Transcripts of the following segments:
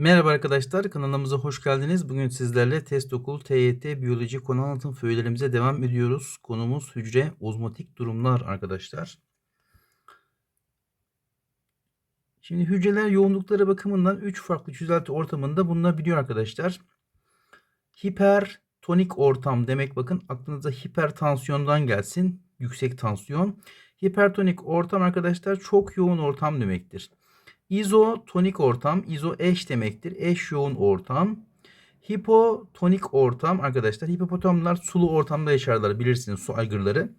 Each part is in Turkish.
Merhaba arkadaşlar, kanalımıza hoş geldiniz. Bugün sizlerle test okul TYT biyoloji konu anlatım föylerimize devam ediyoruz. Konumuz hücre ozmotik durumlar arkadaşlar. Şimdi hücreler yoğunlukları bakımından 3 farklı çözelti ortamında bulunabiliyor arkadaşlar. Hipertonik ortam demek bakın aklınıza hipertansiyondan gelsin. Yüksek tansiyon. Hipertonik ortam arkadaşlar çok yoğun ortam demektir. İzotonik ortam, izo eş demektir. Eş yoğun ortam. Hipotonik ortam arkadaşlar. Hipopotamlar sulu ortamda yaşarlar bilirsiniz su aygırları.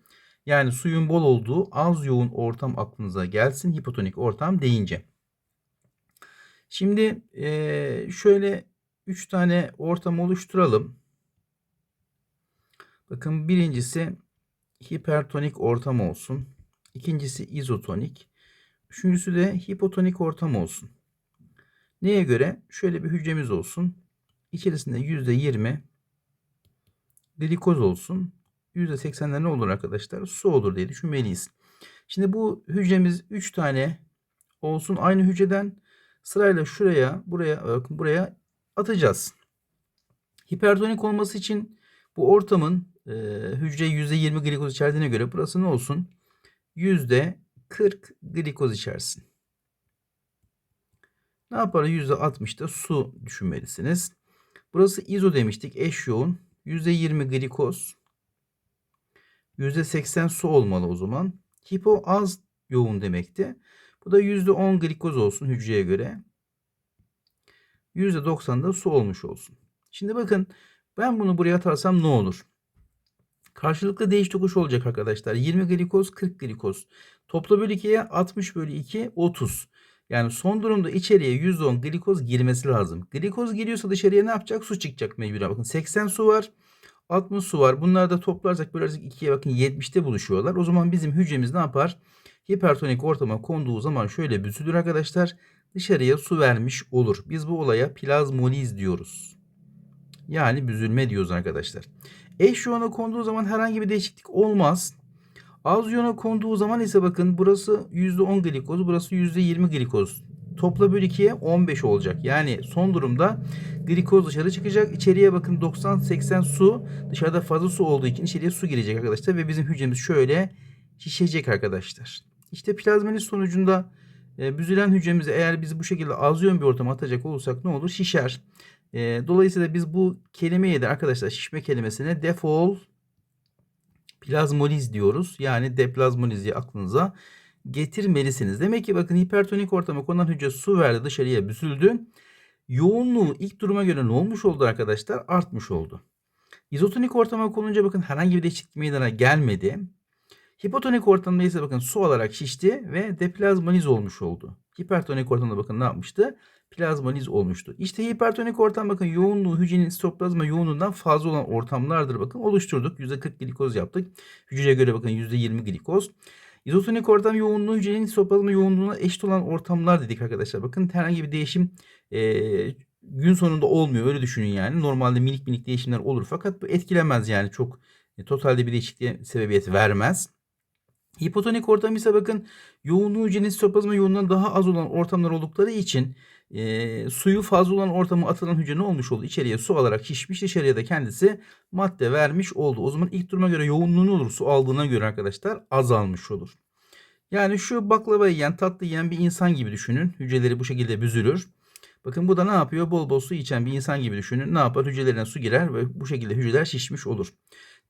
Yani suyun bol olduğu az yoğun ortam aklınıza gelsin hipotonik ortam deyince. Şimdi şöyle 3 tane ortam oluşturalım. Bakın birincisi hipertonik ortam olsun. İkincisi izotonik. Üçüncüsü de hipotonik ortam olsun. Neye göre? Şöyle bir hücremiz olsun. İçerisinde %20 glikoz olsun. %80'de ne olur arkadaşlar? Su olur diye düşünmeliyiz. Şimdi bu hücremiz 3 tane olsun. Aynı hücreden sırayla şuraya, buraya, bakın buraya atacağız. Hipertonik olması için bu ortamın e, hücre %20 glikoz içerdiğine göre burası ne olsun? %40 glikoz içersin. Ne yapar? %60'da su düşünmelisiniz. Burası izo demiştik. Eş yoğun. %20 glikoz. %80 su olmalı o zaman. Hipo az yoğun demekti. Bu da %10 glikoz olsun hücreye göre. %90 su olmuş olsun. Şimdi bakın ben bunu buraya atarsam ne olur? Karşılıklı değiş tokuş olacak arkadaşlar. 20 glikoz 40 glikoz. Topla bölü 2'ye 60 bölü 2 30. Yani son durumda içeriye 110 glikoz girmesi lazım. Glikoz giriyorsa dışarıya ne yapacak? Su çıkacak mecburen. Bakın 80 su var. 60 su var. Bunları da toplarsak bölersek 2'ye bakın 70'te buluşuyorlar. O zaman bizim hücremiz ne yapar? Hipertonik ortama konduğu zaman şöyle büzülür arkadaşlar. Dışarıya su vermiş olur. Biz bu olaya plazmoliz diyoruz. Yani büzülme diyoruz arkadaşlar. Eş yoğuna konduğu zaman herhangi bir değişiklik olmaz. Az yona konduğu zaman ise bakın burası %10 glikoz, burası %20 glikoz. Topla bölü 2'ye 15 olacak. Yani son durumda glikoz dışarı çıkacak. İçeriye bakın 90-80 su. Dışarıda fazla su olduğu için içeriye su girecek arkadaşlar. Ve bizim hücremiz şöyle şişecek arkadaşlar. İşte plazmeniz sonucunda e, büzülen hücremizi eğer biz bu şekilde az yön bir ortama atacak olursak ne olur? Şişer. E, dolayısıyla biz bu kelimeyi de arkadaşlar şişme kelimesine defol plazmoliz diyoruz. Yani deplazmolizi aklınıza getirmelisiniz. Demek ki bakın hipertonik ortama konulan hücre su verdi dışarıya büzüldü. Yoğunluğu ilk duruma göre ne olmuş oldu arkadaşlar? Artmış oldu. İzotonik ortama konunca bakın herhangi bir değişiklik meydana gelmedi. Hipotonik ortamda ise bakın su alarak şişti ve deplazmoliz olmuş oldu. Hipertonik ortamda bakın ne yapmıştı? Plazmoliz olmuştu. İşte hipertonik ortam bakın yoğunluğu hücrenin sitoplazma yoğunluğundan fazla olan ortamlardır bakın oluşturduk. %40 glikoz yaptık. Hücreye göre bakın %20 glikoz. İzotonik ortam yoğunluğu hücrenin sitoplazma yoğunluğuna eşit olan ortamlar dedik arkadaşlar. Bakın herhangi bir değişim e, gün sonunda olmuyor. Öyle düşünün yani. Normalde minik minik değişimler olur fakat bu etkilemez yani çok e, totalde bir değişikliğe sebebiyet vermez. Hipotonik ortam ise bakın yoğunluğu hücrenin sitoplazma yoğunluğundan daha az olan ortamlar oldukları için e, suyu fazla olan ortama atılan hücre ne olmuş oldu? İçeriye su alarak şişmiş dışarıya da kendisi madde vermiş oldu. O zaman ilk duruma göre yoğunluğu ne olur? Su aldığına göre arkadaşlar azalmış olur. Yani şu baklava yiyen tatlı yiyen bir insan gibi düşünün. Hücreleri bu şekilde büzülür. Bakın bu da ne yapıyor? Bol bol su içen bir insan gibi düşünün. Ne yapar? Hücrelerine su girer ve bu şekilde hücreler şişmiş olur.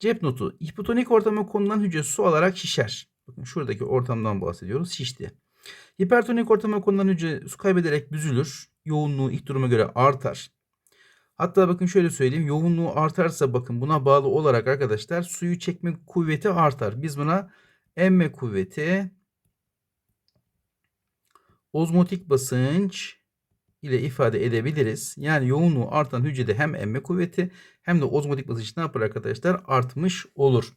Cep notu. Hipotonik ortama konulan hücre su alarak şişer. Bakın şuradaki ortamdan bahsediyoruz. Şişti. Hipertonik ortama konulan hücre su kaybederek büzülür. Yoğunluğu ilk duruma göre artar. Hatta bakın şöyle söyleyeyim. Yoğunluğu artarsa bakın buna bağlı olarak arkadaşlar suyu çekme kuvveti artar. Biz buna emme kuvveti ozmotik basınç ile ifade edebiliriz. Yani yoğunluğu artan hücrede hem emme kuvveti hem de ozmotik basınç ne yapar arkadaşlar? Artmış olur.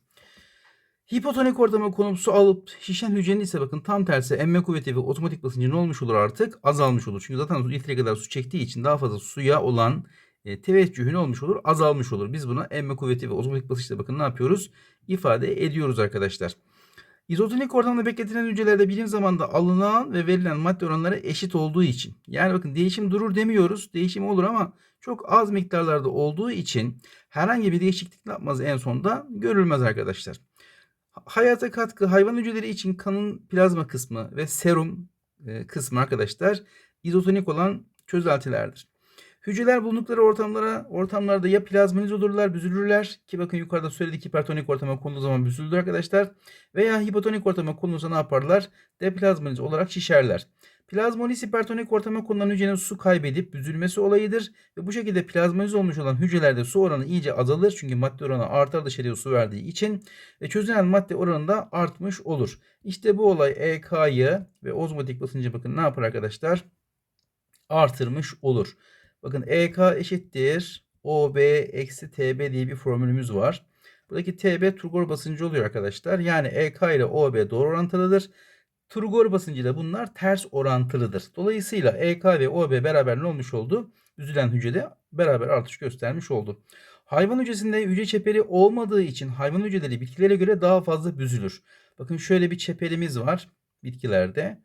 Hipotonik ortama konup su alıp şişen hücrenin ise bakın tam tersi emme kuvveti ve otomatik basıncı ne olmuş olur artık? Azalmış olur. Çünkü zaten litre kadar su çektiği için daha fazla suya olan e, teveccühü ne olmuş olur? Azalmış olur. Biz buna emme kuvveti ve otomatik basınçla bakın ne yapıyoruz? İfade ediyoruz arkadaşlar. İzotonik ortamda bekletilen hücrelerde birim zamanda alınan ve verilen madde oranları eşit olduğu için. Yani bakın değişim durur demiyoruz. Değişim olur ama çok az miktarlarda olduğu için herhangi bir değişiklik yapmaz en sonunda görülmez arkadaşlar. Hayata katkı hayvan hücreleri için kanın plazma kısmı ve serum e, kısmı arkadaşlar izotonik olan çözeltilerdir. Hücreler bulundukları ortamlara, ortamlarda ya plazmaniz olurlar, büzülürler ki bakın yukarıda söyledik hipertonik ortama konulduğu zaman büzülür arkadaşlar. Veya hipotonik ortama konulursa ne yaparlar? Deplazmaniz olarak şişerler. Plazmoliz hipertonik ortama konulan hücrenin su kaybedip büzülmesi olayıdır. Ve bu şekilde plazmoliz olmuş olan hücrelerde su oranı iyice azalır. Çünkü madde oranı artar dışarıya su verdiği için. Ve çözülen madde oranı da artmış olur. İşte bu olay EK'yı ve ozmotik basıncı bakın ne yapar arkadaşlar? Artırmış olur. Bakın EK eşittir OB eksi TB diye bir formülümüz var. Buradaki TB turgor basıncı oluyor arkadaşlar. Yani EK ile OB doğru orantılıdır. Turgor basıncıyla bunlar ters orantılıdır. Dolayısıyla EK ve OB beraber ne olmuş oldu? Üzülen hücrede beraber artış göstermiş oldu. Hayvan hücresinde hücre çeperi olmadığı için hayvan hücreleri bitkilere göre daha fazla büzülür. Bakın şöyle bir çeperimiz var bitkilerde.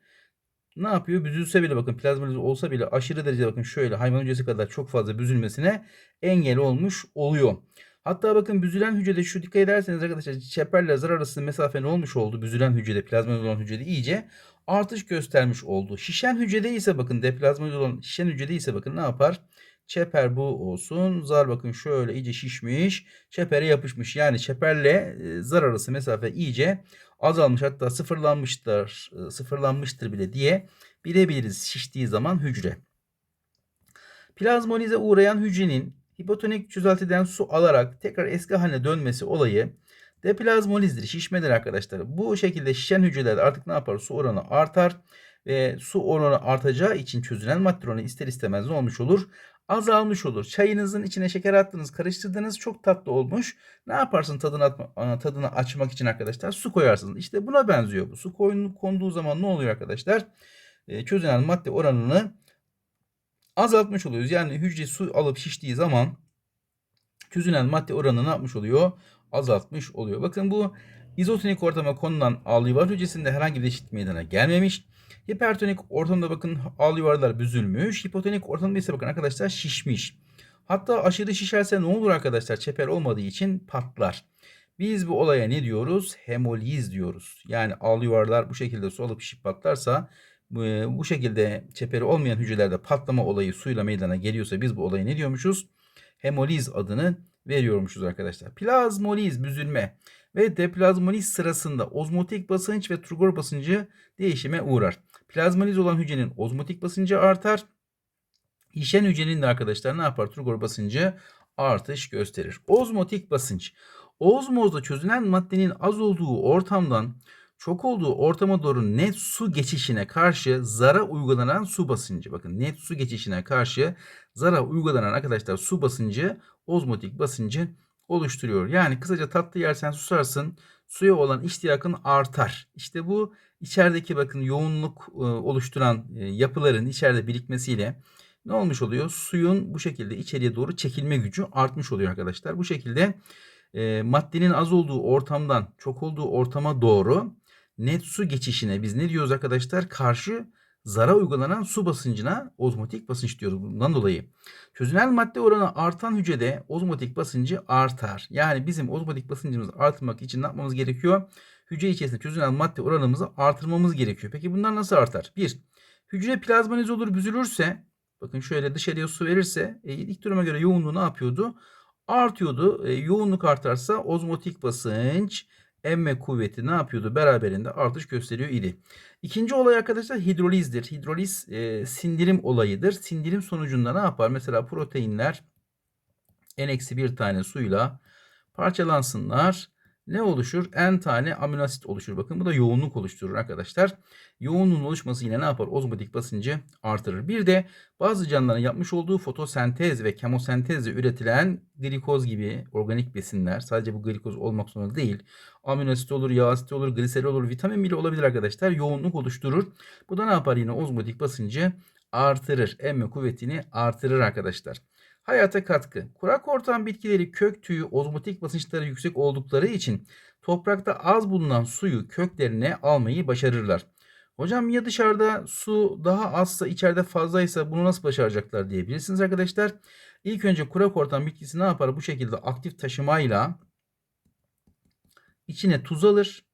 Ne yapıyor? Büzülse bile bakın plazmoliz olsa bile aşırı derecede bakın şöyle hayvan hücresi kadar çok fazla büzülmesine engel olmuş oluyor. Hatta bakın büzülen hücrede şu dikkat ederseniz arkadaşlar çeperle zar arasında mesafe ne olmuş oldu? Büzülen hücrede plazmoliz olan hücrede iyice artış göstermiş oldu. Şişen hücrede ise bakın deplazmoliz olan şişen hücrede ise bakın ne yapar? Çeper bu olsun. Zar bakın şöyle iyice şişmiş. Çepere yapışmış. Yani çeperle e, zar arası mesafe iyice azalmış. Hatta sıfırlanmıştır, e, sıfırlanmıştır bile diye bilebiliriz şiştiği zaman hücre. Plazmolize uğrayan hücrenin hipotonik çözeltiden su alarak tekrar eski haline dönmesi olayı deplazmolizdir, şişmedir arkadaşlar. Bu şekilde şişen hücrelerde artık ne yapar? Su oranı artar ve su oranı artacağı için çözülen madde oranı ister istemez ne olmuş olur? Azalmış olur. Çayınızın içine şeker attınız, karıştırdınız, çok tatlı olmuş. Ne yaparsın tadını, atma, tadını açmak için arkadaşlar? Su koyarsınız. İşte buna benziyor bu. Su koyun, konduğu zaman ne oluyor arkadaşlar? E, çözülen madde oranını azaltmış oluyoruz. Yani hücre su alıp şiştiği zaman çözülen madde oranını ne yapmış oluyor? Azaltmış oluyor. Bakın bu izotonik ortama konulan alüvar hücresinde herhangi bir değişiklik meydana gelmemiş. Hipertonik ortamda bakın alüvarlar büzülmüş. Hipotonik ortamda ise bakın arkadaşlar şişmiş. Hatta aşırı şişerse ne olur arkadaşlar? Çeper olmadığı için patlar. Biz bu olaya ne diyoruz? Hemoliz diyoruz. Yani alüvarlar bu şekilde su alıp şişip patlarsa bu şekilde çeperi olmayan hücrelerde patlama olayı suyla meydana geliyorsa biz bu olaya ne diyormuşuz? Hemoliz adını veriyormuşuz arkadaşlar. Plazmoliz büzülme ve deplazmoliz sırasında ozmotik basınç ve turgor basıncı değişime uğrar. Plazmoliz olan hücrenin ozmotik basıncı artar. İşen hücrenin de arkadaşlar ne yapar? Turgor basıncı artış gösterir. Ozmotik basınç. Ozmozda çözülen maddenin az olduğu ortamdan çok olduğu ortama doğru net su geçişine karşı zara uygulanan su basıncı. Bakın net su geçişine karşı zara uygulanan arkadaşlar su basıncı ozmotik basıncı oluşturuyor. Yani kısaca tatlı yersen susarsın. Suya olan iştiyakın artar. İşte bu içerideki bakın yoğunluk e, oluşturan e, yapıların içeride birikmesiyle ne olmuş oluyor? Suyun bu şekilde içeriye doğru çekilme gücü artmış oluyor arkadaşlar. Bu şekilde e, maddenin az olduğu ortamdan çok olduğu ortama doğru net su geçişine biz ne diyoruz arkadaşlar? Karşı zara uygulanan su basıncına ozmotik basınç diyoruz bundan dolayı. Çözünen madde oranı artan hücrede ozmotik basıncı artar. Yani bizim ozmotik basıncımızı artırmak için ne yapmamız gerekiyor? Hücre içerisinde çözünen madde oranımızı artırmamız gerekiyor. Peki bunlar nasıl artar? 1. Hücre plazmaniz olur büzülürse bakın şöyle dışarıya su verirse e, ilk duruma göre yoğunluğu ne yapıyordu? Artıyordu. E, yoğunluk artarsa ozmotik basınç emme kuvveti ne yapıyordu? Beraberinde artış gösteriyor idi. İkinci olay arkadaşlar hidrolizdir. Hidroliz e, sindirim olayıdır. Sindirim sonucunda ne yapar? Mesela proteinler n-1 tane suyla parçalansınlar ne oluşur? N tane amino asit oluşur. Bakın bu da yoğunluk oluşturur arkadaşlar. Yoğunluğun oluşması yine ne yapar? Ozmotik basıncı artırır. Bir de bazı canlıların yapmış olduğu fotosentez ve kemosentezle üretilen glikoz gibi organik besinler sadece bu glikoz olmak zorunda değil. Amino asit olur, yağ asit olur, gliserol olur, vitamin bile olabilir arkadaşlar. Yoğunluk oluşturur. Bu da ne yapar yine? Ozmotik basıncı artırır. Emme kuvvetini artırır arkadaşlar. Hayata katkı. Kurak ortam bitkileri kök tüyü ozmotik basınçları yüksek oldukları için toprakta az bulunan suyu köklerine almayı başarırlar. Hocam ya dışarıda su daha azsa içeride fazlaysa bunu nasıl başaracaklar diyebilirsiniz arkadaşlar. İlk önce kurak ortam bitkisi ne yapar? Bu şekilde aktif taşımayla içine tuz alır.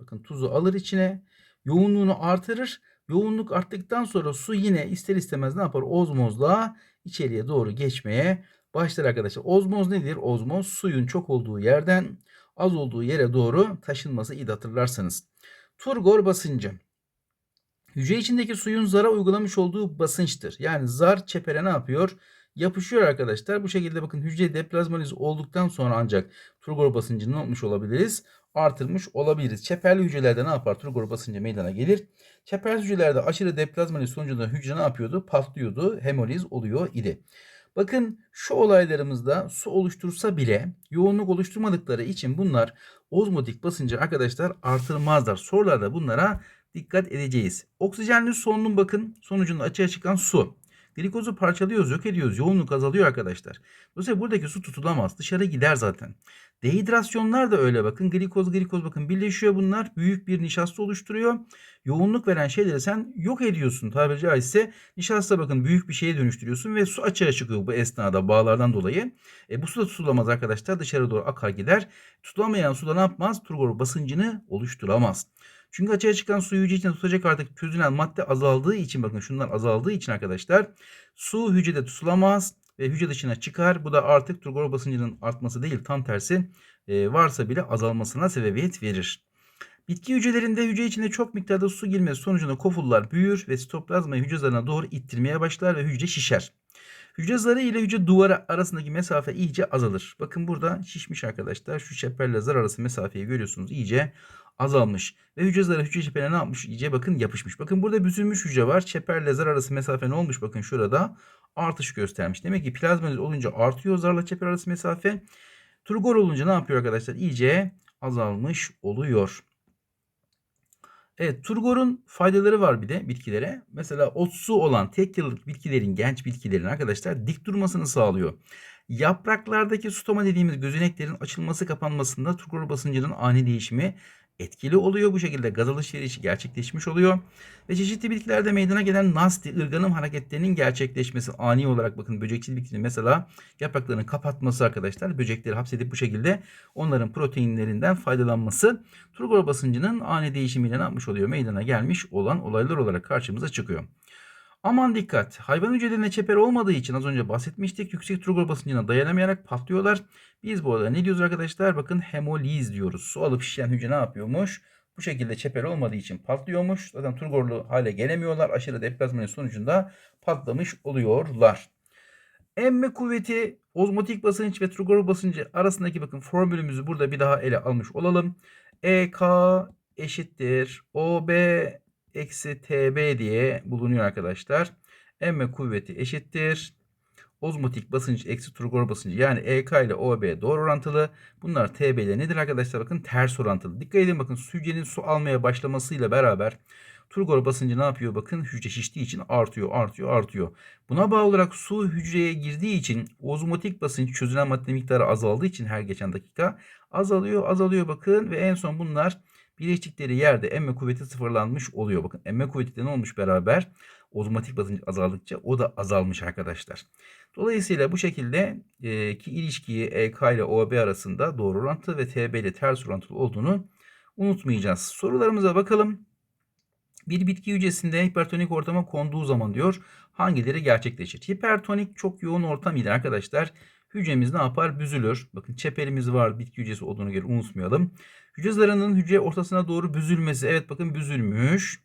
Bakın tuzu alır içine. Yoğunluğunu artırır. Yoğunluk arttıktan sonra su yine ister istemez ne yapar? Ozmozla içeriye doğru geçmeye başlar arkadaşlar. Ozmoz nedir? Ozmoz suyun çok olduğu yerden az olduğu yere doğru taşınması iyi hatırlarsanız. Turgor basıncı. Hücre içindeki suyun zara uygulamış olduğu basınçtır. Yani zar çepere ne yapıyor? Yapışıyor arkadaşlar. Bu şekilde bakın hücre deplazmaliz olduktan sonra ancak turgor basıncını yapmış olabiliriz? Artırmış olabiliriz. Çeperli hücrelerde ne yapar? Turgor basıncı meydana gelir. Çeperli hücrelerde aşırı deplazmaliz sonucunda hücre ne yapıyordu? Patlıyordu. Hemoliz oluyor idi. Bakın şu olaylarımızda su oluştursa bile yoğunluk oluşturmadıkları için bunlar ozmotik basıncı arkadaşlar artırmazlar. Sorularda bunlara dikkat edeceğiz. Oksijenli solunum bakın sonucunda açığa çıkan su. Glikozu parçalıyoruz, yok ediyoruz. Yoğunluk azalıyor arkadaşlar. Dolayısıyla buradaki su tutulamaz. Dışarı gider zaten. Dehidrasyonlar da öyle bakın. Glikoz, glikoz bakın birleşiyor bunlar. Büyük bir nişasta oluşturuyor. Yoğunluk veren şeyleri sen yok ediyorsun. Tabiri caizse nişasta bakın büyük bir şeye dönüştürüyorsun ve su açığa çıkıyor bu esnada bağlardan dolayı. E, bu su da tutulamaz arkadaşlar. Dışarı doğru akar gider. Tutulamayan su da ne yapmaz? Turgor basıncını oluşturamaz. Çünkü açığa çıkan suyu hücre içinde tutacak artık çözülen madde azaldığı için bakın şunlar azaldığı için arkadaşlar su hücrede tutulamaz ve hücre dışına çıkar. Bu da artık turgor basıncının artması değil tam tersi varsa bile azalmasına sebebiyet verir. Bitki hücrelerinde hücre içinde çok miktarda su girmesi sonucunda kofullar büyür ve sitoplazmayı hücre zarına doğru ittirmeye başlar ve hücre şişer. Hücre zarı ile hücre duvarı arasındaki mesafe iyice azalır. Bakın burada şişmiş arkadaşlar. Şu çeperle zar arası mesafeyi görüyorsunuz. iyice azalmış. Ve hücre zarı hücre çeperine ne yapmış? İyice bakın yapışmış. Bakın burada büzülmüş hücre var. Çeperle zar arası mesafe ne olmuş? Bakın şurada artış göstermiş. Demek ki plazmoliz olunca artıyor zarla çeper arası mesafe. Turgor olunca ne yapıyor arkadaşlar? İyice azalmış oluyor. Evet, turgorun faydaları var bir de bitkilere. Mesela otsu olan tek yıllık bitkilerin, genç bitkilerin arkadaşlar dik durmasını sağlıyor. Yapraklardaki stoma dediğimiz gözeneklerin açılması kapanmasında turgor basıncının ani değişimi etkili oluyor. Bu şekilde gaz alışverişi gerçekleşmiş oluyor. Ve çeşitli bitkilerde meydana gelen nasti, ırganım hareketlerinin gerçekleşmesi ani olarak bakın böcekçil bitkinin mesela yapraklarını kapatması arkadaşlar böcekleri hapsedip bu şekilde onların proteinlerinden faydalanması turgor basıncının ani değişimiyle ne yapmış oluyor? Meydana gelmiş olan olaylar olarak karşımıza çıkıyor. Aman dikkat. Hayvan hücrelerinde çeper olmadığı için az önce bahsetmiştik. Yüksek turgor basıncına dayanamayarak patlıyorlar. Biz bu arada ne diyoruz arkadaşlar? Bakın hemoliz diyoruz. Su alıp şişen hücre ne yapıyormuş? Bu şekilde çeper olmadığı için patlıyormuş. Zaten turgorlu hale gelemiyorlar. Aşırı deplazmanın sonucunda patlamış oluyorlar. Emme kuvveti, ozmotik basınç ve turgor basıncı arasındaki bakın formülümüzü burada bir daha ele almış olalım. EK eşittir OB eksi TB diye bulunuyor arkadaşlar. Emme kuvveti eşittir. Ozmotik basınç eksi turgor basıncı yani EK ile OB doğru orantılı. Bunlar TB ile nedir arkadaşlar? Bakın ters orantılı. Dikkat edin bakın hücrenin su almaya başlamasıyla beraber turgor basıncı ne yapıyor? Bakın hücre şiştiği için artıyor, artıyor, artıyor. Buna bağlı olarak su hücreye girdiği için ozmotik basınç çözülen madde miktarı azaldığı için her geçen dakika azalıyor, azalıyor bakın ve en son bunlar birleştikleri yerde emme kuvveti sıfırlanmış oluyor. Bakın emme kuvveti de ne olmuş beraber? Ozmotik basınç azaldıkça o da azalmış arkadaşlar. Dolayısıyla bu şekilde e, ki ilişkiyi EK ile OB arasında doğru orantı ve TB ile ters orantılı olduğunu unutmayacağız. Sorularımıza bakalım. Bir bitki hücresinde hipertonik ortama konduğu zaman diyor hangileri gerçekleşir? Hipertonik çok yoğun ortam ile arkadaşlar hücremiz ne yapar? Büzülür. Bakın çeperimiz var bitki hücresi olduğunu göre unutmayalım. Hücre zarının hücre ortasına doğru büzülmesi. Evet bakın büzülmüş.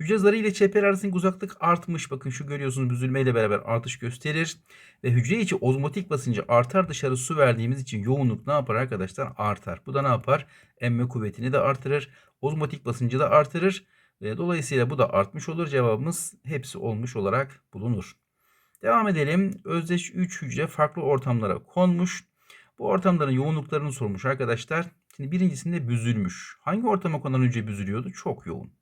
Hücre zarı ile çeper arasındaki uzaklık artmış. Bakın şu görüyorsunuz büzülmeyle beraber artış gösterir. Ve hücre içi ozmotik basıncı artar dışarı su verdiğimiz için yoğunluk ne yapar arkadaşlar? Artar. Bu da ne yapar? Emme kuvvetini de artırır. Ozmotik basıncı da artırır. Ve dolayısıyla bu da artmış olur. Cevabımız hepsi olmuş olarak bulunur. Devam edelim. Özdeş 3 hücre farklı ortamlara konmuş. Bu ortamların yoğunluklarını sormuş arkadaşlar. Şimdi birincisinde büzülmüş. Hangi ortama konan hücre büzülüyordu? Çok yoğun.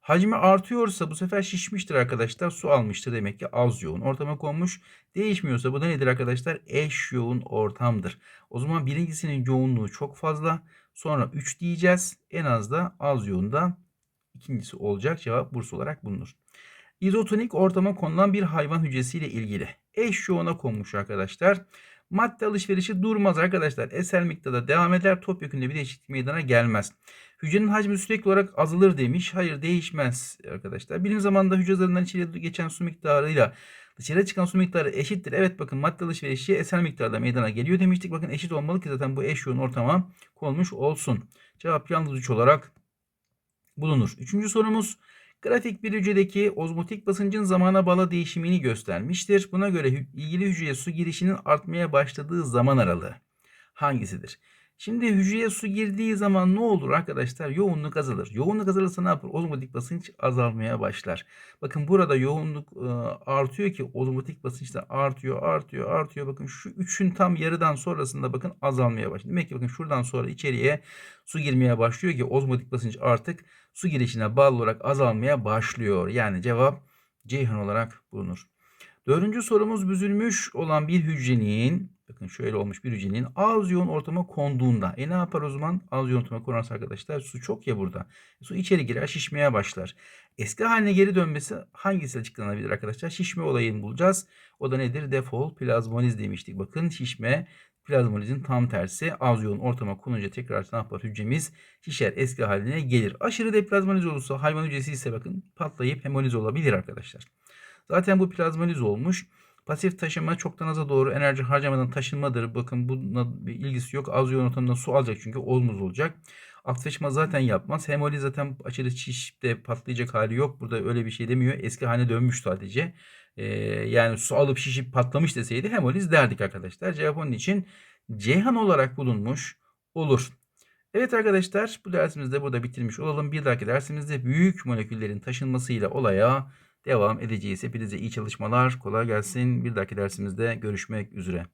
Hacmi artıyorsa bu sefer şişmiştir arkadaşlar. Su almıştır demek ki az yoğun ortama konmuş. Değişmiyorsa bu da nedir arkadaşlar? Eş yoğun ortamdır. O zaman birincisinin yoğunluğu çok fazla. Sonra 3 diyeceğiz. En az da az yoğunda ikincisi olacak. Cevap Bursa olarak bulunur. İzotonik ortama konulan bir hayvan hücresiyle ilgili. Eş yoğuna konmuş arkadaşlar. Madde alışverişi durmaz arkadaşlar. Eser miktarda devam eder. Topyekünde bir değişiklik meydana gelmez. Hücrenin hacmi sürekli olarak azalır demiş. Hayır değişmez arkadaşlar. Bilim zamanında hücre zarından içeriye geçen su miktarıyla dışarı çıkan su miktarı eşittir. Evet bakın madde alışverişi eser miktarda meydana geliyor demiştik. Bakın eşit olmalı ki zaten bu eş yoğun ortama konmuş olsun. Cevap yalnız 3 olarak bulunur. Üçüncü sorumuz. Grafik bir hücredeki ozmotik basıncın zamana bağlı değişimini göstermiştir. Buna göre ilgili hücreye su girişinin artmaya başladığı zaman aralığı hangisidir? Şimdi hücreye su girdiği zaman ne olur arkadaşlar? Yoğunluk azalır. Yoğunluk azalırsa ne yapar? Ozmotik basınç azalmaya başlar. Bakın burada yoğunluk e, artıyor ki ozmotik basınç da artıyor, artıyor, artıyor. Bakın şu üçün tam yarıdan sonrasında bakın azalmaya başlıyor. Demek ki bakın şuradan sonra içeriye su girmeye başlıyor ki ozmotik basınç artık su girişine bağlı olarak azalmaya başlıyor. Yani cevap Ceyhan olarak bulunur. Dördüncü sorumuz büzülmüş olan bir hücrenin bakın şöyle olmuş bir hücrenin az yoğun ortama konduğunda e ne yapar o zaman? Az yoğun ortama konarsa arkadaşlar su çok ya burada. Su içeri girer şişmeye başlar. Eski haline geri dönmesi hangisi açıklanabilir arkadaşlar? Şişme olayını bulacağız. O da nedir? Defol plazmoniz demiştik. Bakın şişme plazmonizin tam tersi az yoğun ortama konunca tekrar ne yapar hücremiz? Şişer eski haline gelir. Aşırı deplazmoniz olursa hayvan hücresi ise bakın patlayıp hemoliz olabilir arkadaşlar. Zaten bu plazmoliz olmuş. Pasif taşıma çoktan aza doğru enerji harcamadan taşınmadır. Bakın bununla bir ilgisi yok. Az yoğun ortamda su alacak çünkü ozmoz olacak. Aktifleşme zaten yapmaz. Hemoliz zaten aşırı şişte patlayacak hali yok. Burada öyle bir şey demiyor. Eski haline dönmüş sadece. Ee, yani su alıp şişip patlamış deseydi hemoliz derdik arkadaşlar. Cevap onun için Ceyhan olarak bulunmuş olur. Evet arkadaşlar bu dersimizde burada bitirmiş olalım. Bir dahaki dersimizde büyük moleküllerin taşınmasıyla olaya devam edeceğiz. Hepinize iyi çalışmalar, kolay gelsin. Bir dahaki dersimizde görüşmek üzere.